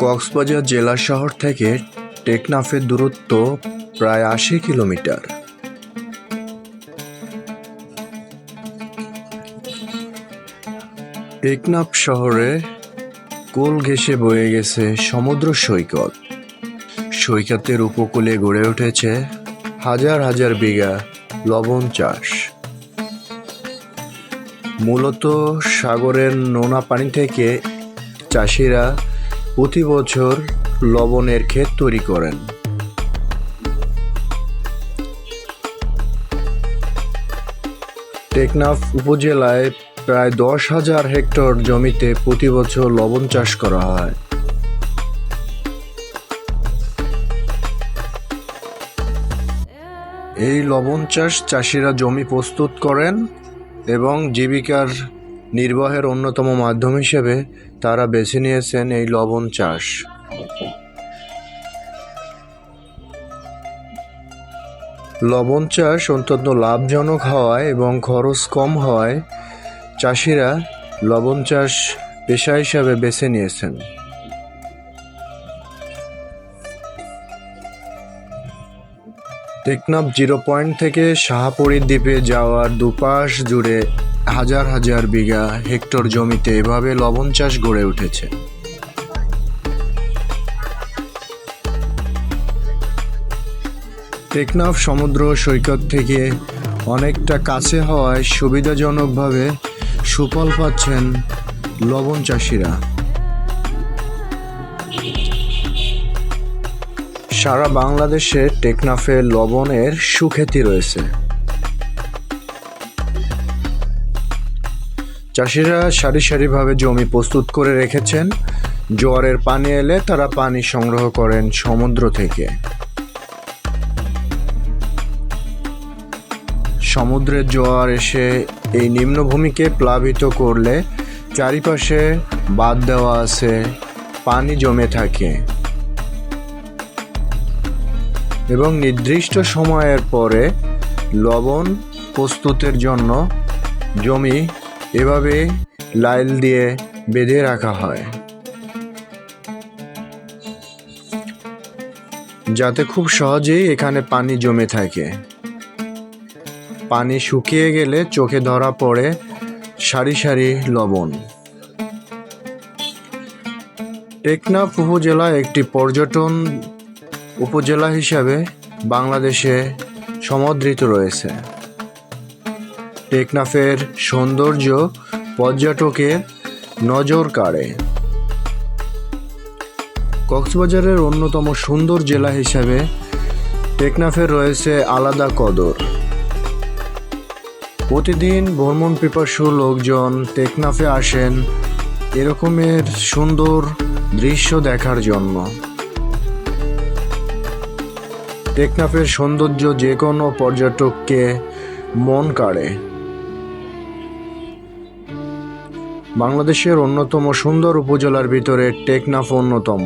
কক্সবাজার জেলা শহর থেকে টেকনাফের দূরত্ব প্রায় আশি কিলোমিটার। টেকনাফ শহরে কোল ঘেঁষে বয়ে গেছে সমুদ্র সৈকত। সৈকতের উপকূলে গড়ে উঠেছে হাজার হাজার বিঘা লবণ চাষ। মূলত সাগরের নোনা পানি থেকে চাষিরা প্রতি বছর লবণের ক্ষেত তৈরি করেন। টেকনাফ উপজেলায় প্রায় দশ হাজার হেক্টর জমিতে প্রতি বছর লবণ চাষ করা হয়। এই লবণ চাষ চাষিরা জমি প্রস্তুত করেন এবং জীবিকার নির্বাহের অন্যতম মাধ্যম হিসেবে তারা বেছে নিয়েছেন এই লবণ চাষ। লবণ চাষ অত্যন্ত লাভজনক হওয়ায় এবং খরচ কম হওয়ায় চাষিরা লবণ চাষ পেশা হিসাবে বেছে নিয়েছেন। টেকনাফ জিরো পয়েন্ট থেকে শাহাপুরী দ্বীপে যাওয়ার দুপাশ জুড়ে হাজার হাজার বিঘা হেক্টর জমিতে এভাবে লবণ চাষ গড়ে উঠেছে। টেকনাফ সমুদ্র সৈকত থেকে অনেকটা কাছে হওয়ায় সুবিধাজনকভাবে সুফল পাচ্ছেন লবণ চাষিরা। সারা বাংলাদেশে টেকনাফে লবণের সুখ্যাতি রয়েছে। চাষিরা সারি সারিভাবে জমি প্রস্তুত করে রেখেছেন। জোয়ারের পানি এলে তারা পানি সংগ্রহ করেন সমুদ্র থেকে। সমুদ্রের জোয়ার এসে এই নিম্নভূমিকে প্লাবিত করলে চারিপাশে বাদ দেওয়া আছে, পানি জমে থাকে। এবং নির্দিষ্ট সময়ের পরে লবণ প্রস্তুতের জন্য জমি এভাবে লাইল দিয়ে বেঁধে রাখা হয়। যাতে খুব সহজেই এখানে পানি জমে থাকে। পানি শুকিয়ে গেলে চোখে ধরা পড়ে সারি সারি লবণ। টেকনাফ উপজেলা একটি পর্যটন উপজেলা হিসাবে বাংলাদেশে সমাদৃত রয়েছে। টেকনাফের সৌন্দর্য পর্যটকের নজর কাড়ে। কক্সবাজারের অন্যতম সুন্দর জেলা হিসাবে টেকনাফের রয়েছে আলাদা কদর। প্রতিদিন ভ্রমণ পিপাসু লোকজন টেকনাফে আসেন এরকমের সুন্দর দৃশ্য দেখার জন্য। টেকনাফের সৌন্দর্য যে কোনো পর্যটককে মন কাড়ে। বাংলাদেশের অন্যতম সুন্দর উপজেলার ভিতরে টেকনাফ অন্যতম।